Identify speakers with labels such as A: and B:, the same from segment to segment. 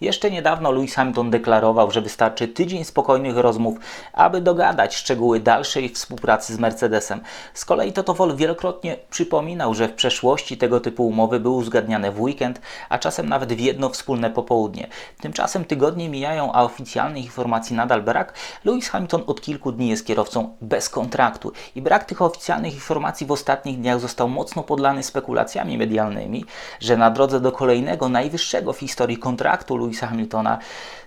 A: Jeszcze niedawno Lewis Hamilton deklarował, że wystarczy tydzień spokojnych rozmów, aby dogadać szczegóły dalszej współpracy z Mercedesem. Z kolei Toto Wolff wielokrotnie przypominał, że w przeszłości tego typu umowy były uzgadniane w weekend, a czasem nawet w jedno wspólne popołudnie. Tymczasem tygodnie mijają, a oficjalnych informacji nadal brak. Lewis Hamilton od kilku dni jest kierowcą bez kontraktu i brak tych oficjalnych informacji w ostatnich dniach został mocno podlany spekulacjami medialnymi, że na drodze do kolejnego, najwyższego w historii kontraktu Lewisa Hamiltona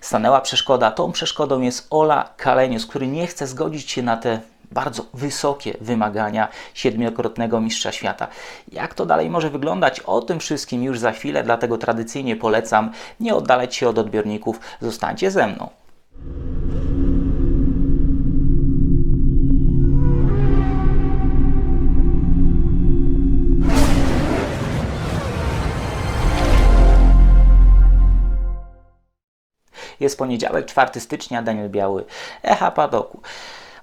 A: stanęła przeszkoda. Tą przeszkodą jest Ola Kalenius, który nie chce zgodzić się na te bardzo wysokie wymagania siedmiokrotnego mistrza świata. Jak to dalej może wyglądać? O tym wszystkim już za chwilę, dlatego tradycyjnie polecam nie oddalać się od odbiorników. Zostańcie ze mną. Jest poniedziałek, 4 stycznia, Daniel Biały, Echa Padoku.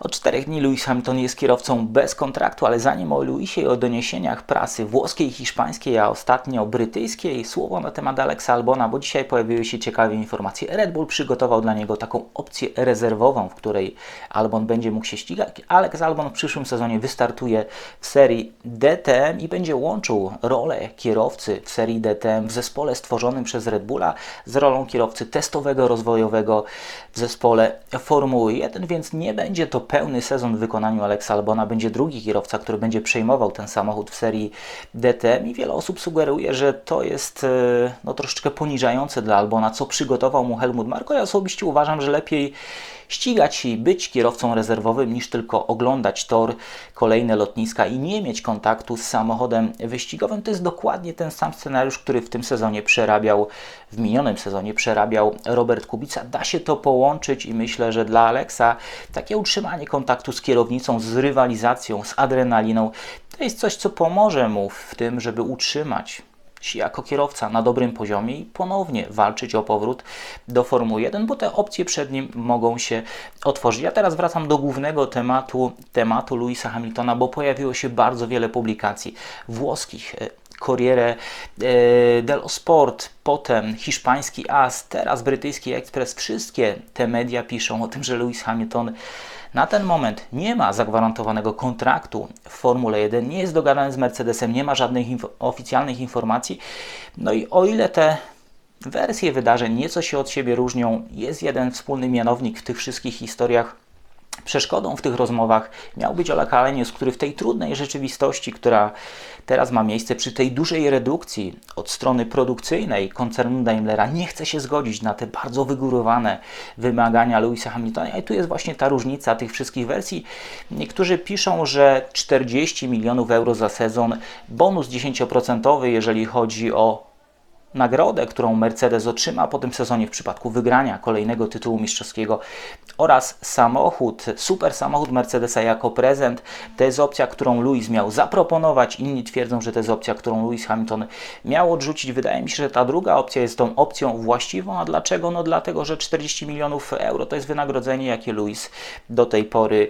A: Od czterech dni Lewis Hamilton jest kierowcą bez kontraktu, ale zanim o Lewisie i o doniesieniach prasy włoskiej, hiszpańskiej, a ostatnio brytyjskiej, słowo na temat Alexa Albona, bo dzisiaj pojawiły się ciekawe informacje. Red Bull przygotował dla niego taką opcję rezerwową, w której Albon będzie mógł się ścigać. Alex Albon w przyszłym sezonie wystartuje w serii DTM i będzie łączył rolę kierowcy w serii DTM w zespole stworzonym przez Red Bulla z rolą kierowcy testowego, rozwojowego w zespole Formuły 1, więc nie będzie to pełny sezon w wykonaniu Alexa Albona będzie drugi kierowca, który będzie przejmował ten samochód w serii DTM i wiele osób sugeruje, że to jest e, no, troszeczkę poniżające dla Albona, co przygotował mu Helmut Marko. Ja osobiście uważam, że lepiej ścigać i być kierowcą rezerwowym niż tylko oglądać tor, kolejne lotniska i nie mieć kontaktu z samochodem wyścigowym. To jest dokładnie ten sam scenariusz, który w tym sezonie przerabiał, w minionym sezonie przerabiał Robert Kubica. Da się to połączyć i myślę, że dla Alexa takie utrzymanie kontaktu z kierownicą, z rywalizacją, z adrenaliną, to jest coś, co pomoże mu w tym, żeby utrzymać jako kierowca na dobrym poziomie i ponownie walczyć o powrót do Formuły 1, bo te opcje przed nim mogą się otworzyć. Ja teraz wracam do głównego tematu, tematu Louisa Hamiltona, bo pojawiło się bardzo wiele publikacji włoskich, e, Corriere e, dello Sport, potem hiszpański AS, teraz brytyjski Express. Wszystkie te media piszą o tym, że Lewis Hamilton na ten moment nie ma zagwarantowanego kontraktu w Formule 1, nie jest dogadany z Mercedesem, nie ma żadnych inf oficjalnych informacji. No i o ile te wersje wydarzeń nieco się od siebie różnią, jest jeden wspólny mianownik w tych wszystkich historiach Przeszkodą w tych rozmowach miał być Ola Kalenius, który w tej trudnej rzeczywistości, która teraz ma miejsce przy tej dużej redukcji od strony produkcyjnej koncernu Daimlera, nie chce się zgodzić na te bardzo wygórowane wymagania Louisa Hamiltona. I tu jest właśnie ta różnica tych wszystkich wersji. Niektórzy piszą, że 40 milionów euro za sezon, bonus 10% jeżeli chodzi o nagrodę, którą Mercedes otrzyma po tym sezonie w przypadku wygrania kolejnego tytułu mistrzowskiego oraz samochód, super samochód Mercedesa jako prezent. To jest opcja, którą Lewis miał zaproponować. Inni twierdzą, że to jest opcja, którą Lewis Hamilton miał odrzucić. Wydaje mi się, że ta druga opcja jest tą opcją właściwą. A dlaczego? No dlatego, że 40 milionów euro to jest wynagrodzenie, jakie Lewis do tej pory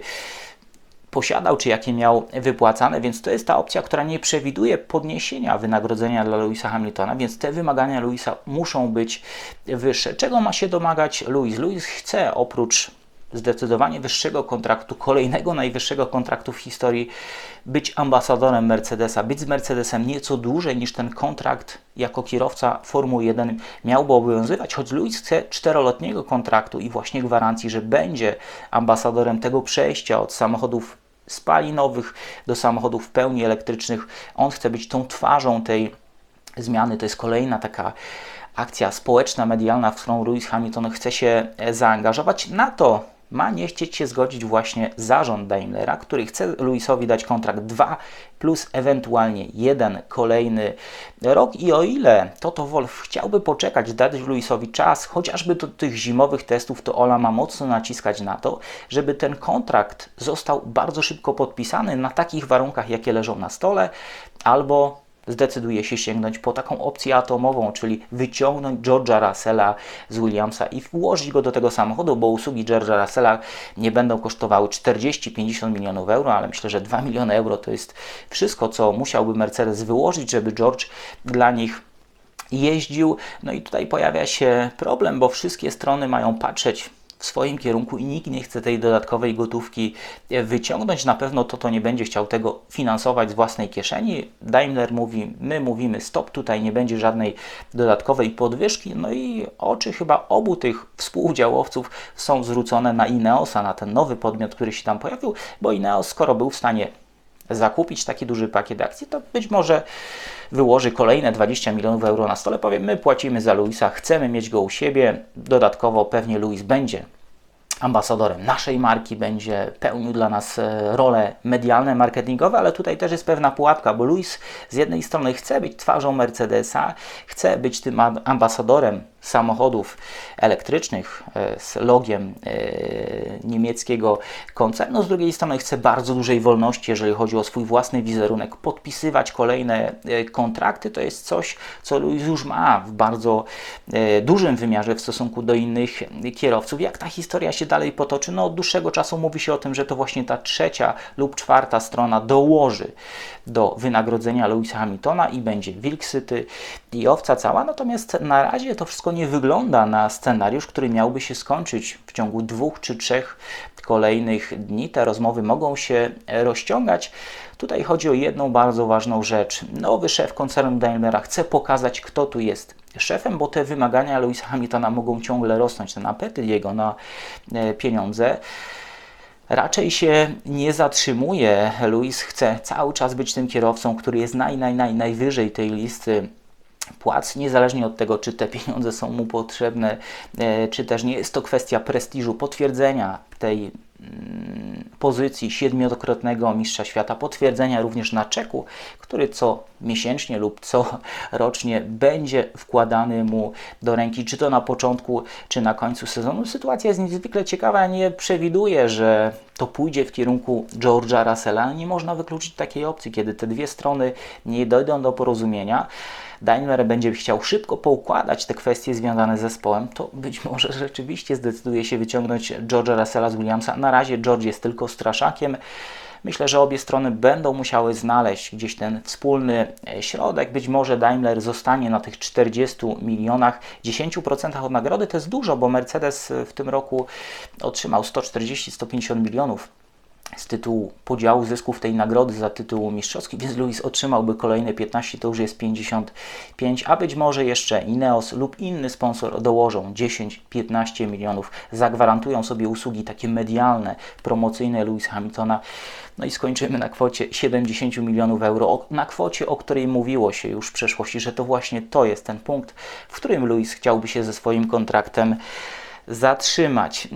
A: posiadał, czy jakie miał wypłacane, więc to jest ta opcja, która nie przewiduje podniesienia wynagrodzenia dla Louisa Hamiltona, więc te wymagania Louisa muszą być wyższe. Czego ma się domagać Louis? Louis chce oprócz zdecydowanie wyższego kontraktu, kolejnego najwyższego kontraktu w historii, być ambasadorem Mercedesa, być z Mercedesem nieco dłużej niż ten kontrakt jako kierowca Formuły 1 miałby obowiązywać, choć Luis chce czteroletniego kontraktu i właśnie gwarancji, że będzie ambasadorem tego przejścia od samochodów spalinowych do samochodów w pełni elektrycznych. On chce być tą twarzą tej zmiany. To jest kolejna taka akcja społeczna, medialna, w którą Lewis Hamilton chce się zaangażować. Na to ma nie chcieć się zgodzić właśnie zarząd Daimlera, który chce Lewisowi dać kontrakt 2 plus ewentualnie jeden kolejny rok. I o ile Toto Wolf chciałby poczekać, dać Lewisowi czas, chociażby do tych zimowych testów, to Ola ma mocno naciskać na to, żeby ten kontrakt został bardzo szybko podpisany na takich warunkach, jakie leżą na stole, albo zdecyduje się sięgnąć po taką opcję atomową, czyli wyciągnąć George'a Russella z Williamsa i włożyć go do tego samochodu, bo usługi George'a Russella nie będą kosztowały 40-50 milionów euro, ale myślę, że 2 miliony euro to jest wszystko, co musiałby Mercedes wyłożyć, żeby George dla nich jeździł. No i tutaj pojawia się problem, bo wszystkie strony mają patrzeć w swoim kierunku i nikt nie chce tej dodatkowej gotówki e, wyciągnąć. Na pewno to, to nie będzie chciał tego finansować z własnej kieszeni. Daimler mówi, my mówimy stop, tutaj nie będzie żadnej dodatkowej podwyżki. No i oczy chyba obu tych współudziałowców są zwrócone na Ineosa, na ten nowy podmiot, który się tam pojawił, bo Ineos, skoro był w stanie zakupić taki duży pakiet akcji, to być może wyłoży kolejne 20 milionów euro na stole, powie, my płacimy za Luisa, chcemy mieć go u siebie, dodatkowo pewnie Luis będzie ambasadorem naszej marki, będzie pełnił dla nas e, role medialne, marketingowe, ale tutaj też jest pewna pułapka, bo Luis z jednej strony chce być twarzą Mercedesa, chce być tym ambasadorem samochodów elektrycznych e, z logiem e, niemieckiego koncernu. Z drugiej strony chce bardzo dużej wolności, jeżeli chodzi o swój własny wizerunek, podpisywać kolejne e, kontrakty. To jest coś, co Luis już ma w bardzo dużym wymiarze w stosunku do innych kierowców. Jak ta historia się dalej potoczy? No od dłuższego czasu mówi się o tym, że to właśnie ta trzecia lub czwarta strona dołoży do wynagrodzenia Louisa Hamiltona i będzie wilk syty i owca cała. Natomiast na razie to wszystko nie wygląda na scenariusz, który miałby się skończyć w ciągu dwóch czy trzech kolejnych dni. Te rozmowy mogą się rozciągać. Tutaj chodzi o jedną bardzo ważną rzecz. Nowy szef koncernu Daimlera chce pokazać, kto tu jest szefem, bo te wymagania Louisa Hamiltona mogą ciągle rosnąć, ten apetyt jego na e, pieniądze raczej się nie zatrzymuje. Louis chce cały czas być tym kierowcą, który jest naj, naj, naj, najwyżej tej listy płac, niezależnie od tego, czy te pieniądze są mu potrzebne, e, czy też nie jest to kwestia prestiżu, potwierdzenia tej mm, pozycji siedmiokrotnego mistrza świata, potwierdzenia również na czeku, który co miesięcznie lub co rocznie będzie wkładany mu do ręki, czy to na początku, czy na końcu sezonu. Sytuacja jest niezwykle ciekawa, nie przewiduję, że to pójdzie w kierunku George'a Russella. Nie można wykluczyć takiej opcji, kiedy te dwie strony nie dojdą do porozumienia. Daimler będzie chciał szybko poukładać te kwestie związane z zespołem, to być może rzeczywiście zdecyduje się wyciągnąć George'a Russella z Williamsa. Na razie George jest tylko straszakiem. Myślę, że obie strony będą musiały znaleźć gdzieś ten wspólny e, środek. Być może Daimler zostanie na tych 40 milionach, 10% od nagrody to jest dużo, bo Mercedes w tym roku otrzymał 140-150 milionów z tytułu podziału zysków tej nagrody za tytuł mistrzowski, więc Luis otrzymałby kolejne 15, to już jest 55, a być może jeszcze Ineos lub inny sponsor dołożą 10-15 milionów, zagwarantują sobie usługi takie medialne, promocyjne Louis Hamiltona. No i skończymy na kwocie 70 milionów euro, na kwocie, o której mówiło się już w przeszłości, że to właśnie to jest ten punkt, w którym Luis chciałby się ze swoim kontraktem zatrzymać.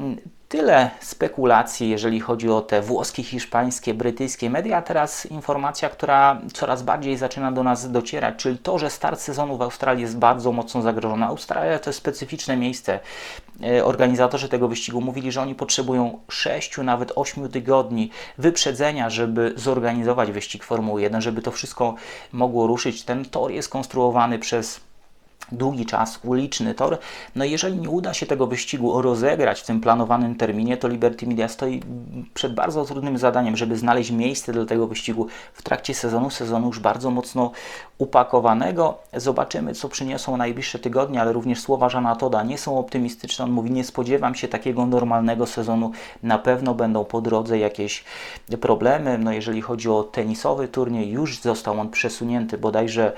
A: Tyle spekulacji, jeżeli chodzi o te włoskie, hiszpańskie, brytyjskie media. Teraz informacja, która coraz bardziej zaczyna do nas docierać, czyli to, że start sezonu w Australii jest bardzo mocno zagrożony. Australia to jest specyficzne miejsce. E, organizatorzy tego wyścigu mówili, że oni potrzebują 6, nawet 8 tygodni wyprzedzenia, żeby zorganizować wyścig Formuły 1, żeby to wszystko mogło ruszyć. Ten tor jest konstruowany przez długi czas, uliczny tor. No jeżeli nie uda się tego wyścigu rozegrać w tym planowanym terminie, to Liberty Media stoi przed bardzo trudnym zadaniem, żeby znaleźć miejsce dla tego wyścigu w trakcie sezonu, sezonu już bardzo mocno upakowanego. Zobaczymy, co przyniosą najbliższe tygodnie, ale również słowa Żana Toda nie są optymistyczne. On mówi, nie spodziewam się takiego normalnego sezonu. Na pewno będą po drodze jakieś problemy. No jeżeli chodzi o tenisowy turniej, już został on przesunięty bodajże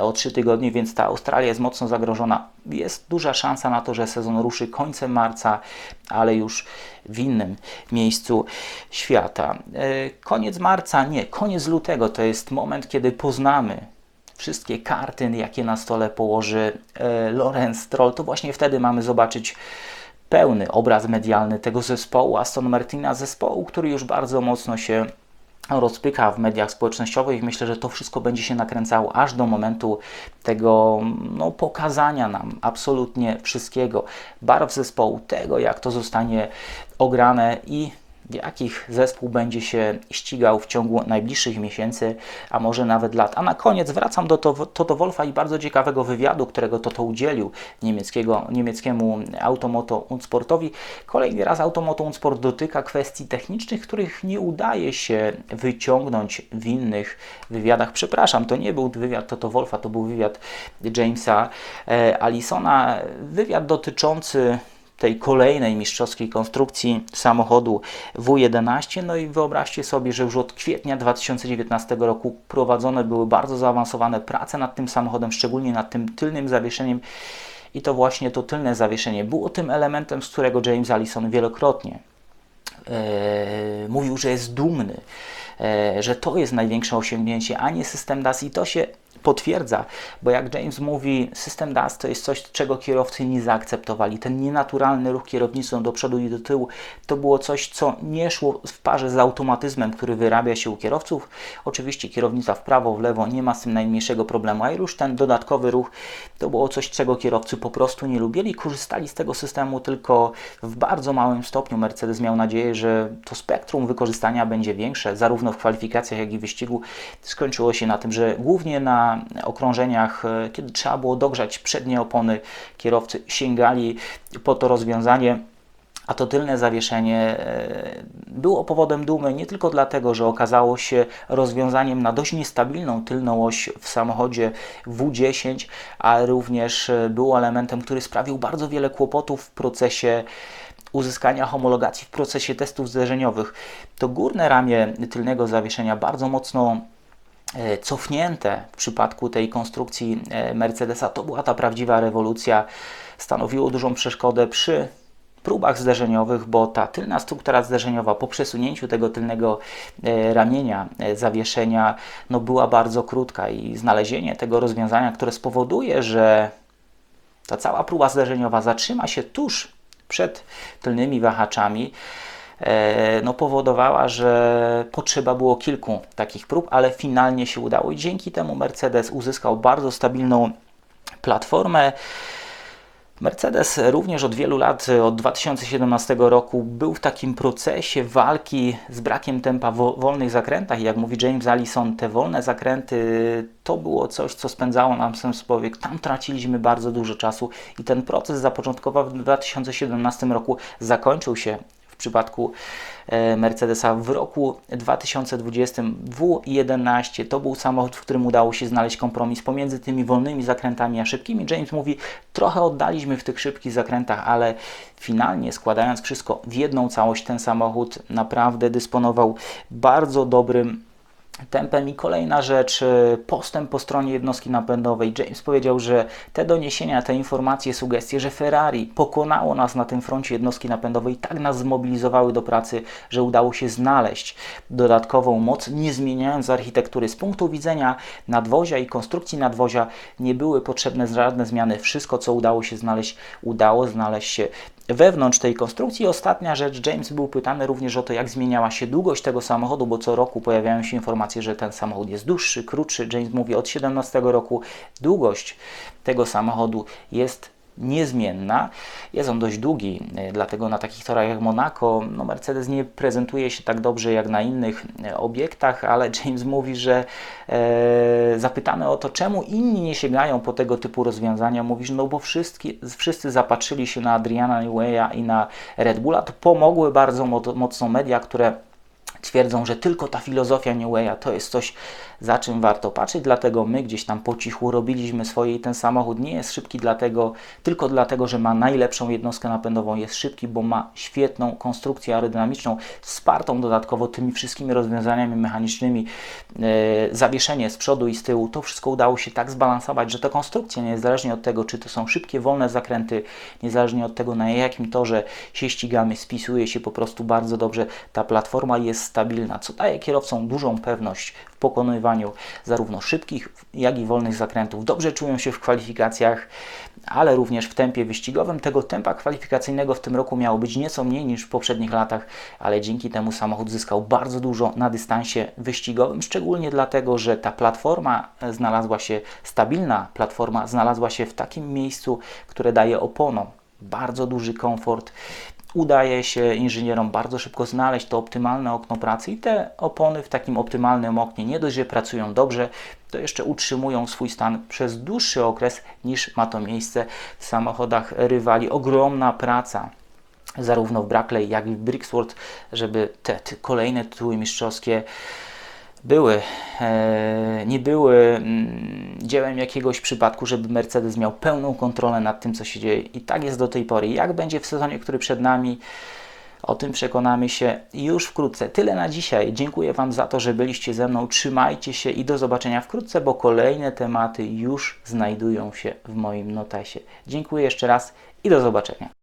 A: o 3 tygodnie, więc ta Australia jest mocno zagrożona. Jest duża szansa na to, że sezon ruszy końcem marca, ale już w innym miejscu świata. E, koniec marca, nie, koniec lutego to jest moment, kiedy poznamy wszystkie karty, jakie na stole położy e, Lorenz Stroll, to właśnie wtedy mamy zobaczyć pełny obraz medialny tego zespołu Aston Martina, zespołu, który już bardzo mocno się rozpyka w mediach społecznościowych. Myślę, że to wszystko będzie się nakręcało aż do momentu tego no, pokazania nam absolutnie wszystkiego, barw zespołu, tego jak to zostanie ograne i jakich zespół będzie się ścigał w ciągu najbliższych miesięcy, a może nawet lat. A na koniec wracam do Toto Wolfa i bardzo ciekawego wywiadu, którego Toto udzielił niemieckiego, niemieckiemu Automoto Unsportowi. Kolejny raz Automoto Unsport dotyka kwestii technicznych, których nie udaje się wyciągnąć w innych wywiadach. Przepraszam, to nie był wywiad Toto Wolfa, to był wywiad Jamesa e, Allisona. Wywiad dotyczący tej kolejnej mistrzowskiej konstrukcji samochodu W11. No i wyobraźcie sobie, że już od kwietnia 2019 roku prowadzone były bardzo zaawansowane prace nad tym samochodem, szczególnie nad tym tylnym zawieszeniem. I to właśnie to tylne zawieszenie było tym elementem, z którego James Allison wielokrotnie e, mówił, że jest dumny, e, że to jest największe osiągnięcie, a nie system DAS. I to się potwierdza, bo jak James mówi, system DAS to jest coś, czego kierowcy nie zaakceptowali. Ten nienaturalny ruch kierownicą do przodu i do tyłu to było coś, co nie szło w parze z automatyzmem, który wyrabia się u kierowców. Oczywiście kierownica w prawo, w lewo nie ma z tym najmniejszego problemu, a już ten dodatkowy ruch to było coś, czego kierowcy po prostu nie lubili. Korzystali z tego systemu tylko w bardzo małym stopniu. Mercedes miał nadzieję, że to spektrum wykorzystania będzie większe, zarówno w kwalifikacjach, jak i wyścigu. Skończyło się na tym, że głównie na okrążeniach, e, kiedy trzeba było dogrzać przednie opony, kierowcy sięgali po to rozwiązanie. A to tylne zawieszenie e, było powodem dumy nie tylko dlatego, że okazało się rozwiązaniem na dość niestabilną tylną oś w samochodzie W10, ale również e, było elementem, który sprawił bardzo wiele kłopotów w procesie uzyskania homologacji, w procesie testów zderzeniowych. To górne ramię tylnego zawieszenia bardzo mocno cofnięte w przypadku tej konstrukcji e, Mercedesa. To była ta prawdziwa rewolucja. Stanowiło dużą przeszkodę przy próbach zderzeniowych, bo ta tylna struktura zderzeniowa po przesunięciu tego tylnego e, ramienia zawieszenia no była bardzo krótka i znalezienie tego rozwiązania, które spowoduje, że ta cała próba zderzeniowa zatrzyma się tuż przed tylnymi wahaczami, E, no, powodowała, że potrzeba było kilku takich prób, ale finalnie się udało i dzięki temu Mercedes uzyskał bardzo stabilną platformę. Mercedes również od wielu lat, od 2017 roku, był w takim procesie walki z brakiem tempa w wolnych zakrętach. I jak mówi James Allison, te wolne zakręty to było coś, co spędzało nam sens powiek. Tam traciliśmy bardzo dużo czasu i ten proces zapoczątkowany w 2017 roku zakończył się przypadku e, Mercedesa w roku 2020 W11 to był samochód, w którym udało się znaleźć kompromis pomiędzy tymi wolnymi zakrętami a szybkimi. James mówi, trochę oddaliśmy w tych szybkich zakrętach, ale finalnie składając wszystko w jedną całość, ten samochód naprawdę dysponował bardzo dobrym tempem. I kolejna rzecz, e, postęp po stronie jednostki napędowej. James powiedział, że te doniesienia, te informacje, sugestie, że Ferrari pokonało nas na tym froncie jednostki napędowej, tak nas zmobilizowały do pracy, że udało się znaleźć dodatkową moc, nie zmieniając architektury. Z punktu widzenia nadwozia i konstrukcji nadwozia nie były potrzebne żadne zmiany. Wszystko, co udało się znaleźć, udało znaleźć się wewnątrz tej konstrukcji. Ostatnia rzecz, James był pytany również o to, jak zmieniała się długość tego samochodu, bo co roku pojawiają się informacje, że ten samochód jest dłuższy, krótszy. James mówi, od 17 roku długość tego samochodu jest niezmienna. Jest on dość długi, e, dlatego na takich torach jak Monaco no Mercedes nie prezentuje się tak dobrze jak na innych e, obiektach, ale James mówi, że e, zapytany o to, czemu inni nie sięgają po tego typu rozwiązania, mówi, że no bo wszyscy, wszyscy zapatrzyli się na Adriana Newey'a i na Red Bulla, to pomogły bardzo mocno media, które twierdzą, że tylko ta filozofia New Way'a to jest coś, za czym warto patrzeć, dlatego my gdzieś tam po cichu robiliśmy swoje i ten samochód nie jest szybki dlatego, tylko dlatego, że ma najlepszą jednostkę napędową, jest szybki, bo ma świetną konstrukcję aerodynamiczną, wspartą dodatkowo tymi wszystkimi rozwiązaniami mechanicznymi, e, zawieszenie z przodu i z tyłu, to wszystko udało się tak zbalansować, że ta konstrukcja, niezależnie od tego, czy to są szybkie, wolne zakręty, niezależnie od tego, na jakim torze się ścigamy, spisuje się po prostu bardzo dobrze, ta platforma jest stabilna, co daje kierowcom dużą pewność w pokonywaniu zarówno szybkich, jak i wolnych zakrętów. Dobrze czują się w kwalifikacjach, ale również w tempie wyścigowym. Tego tempa kwalifikacyjnego w tym roku miało być nieco mniej niż w poprzednich latach, ale dzięki temu samochód zyskał bardzo dużo na dystansie wyścigowym, szczególnie dlatego, że ta platforma znalazła się, stabilna platforma znalazła się w takim miejscu, które daje oponom bardzo duży komfort udaje się inżynierom bardzo szybko znaleźć to optymalne okno pracy i te opony w takim optymalnym oknie nie dość, że pracują dobrze, to jeszcze utrzymują swój stan przez dłuższy okres niż ma to miejsce w samochodach rywali. Ogromna praca zarówno w Brackley, jak i w Brixworth, żeby te, te kolejne tytuły mistrzowskie były, e, nie były mm, dziełem jakiegoś przypadku, żeby Mercedes miał pełną kontrolę nad tym, co się dzieje. I tak jest do tej pory. Jak będzie w sezonie, który przed nami, o tym przekonamy się już wkrótce. Tyle na dzisiaj. Dziękuję Wam za to, że byliście ze mną. Trzymajcie się i do zobaczenia wkrótce, bo kolejne tematy już znajdują się w moim notesie. Dziękuję jeszcze raz i do zobaczenia.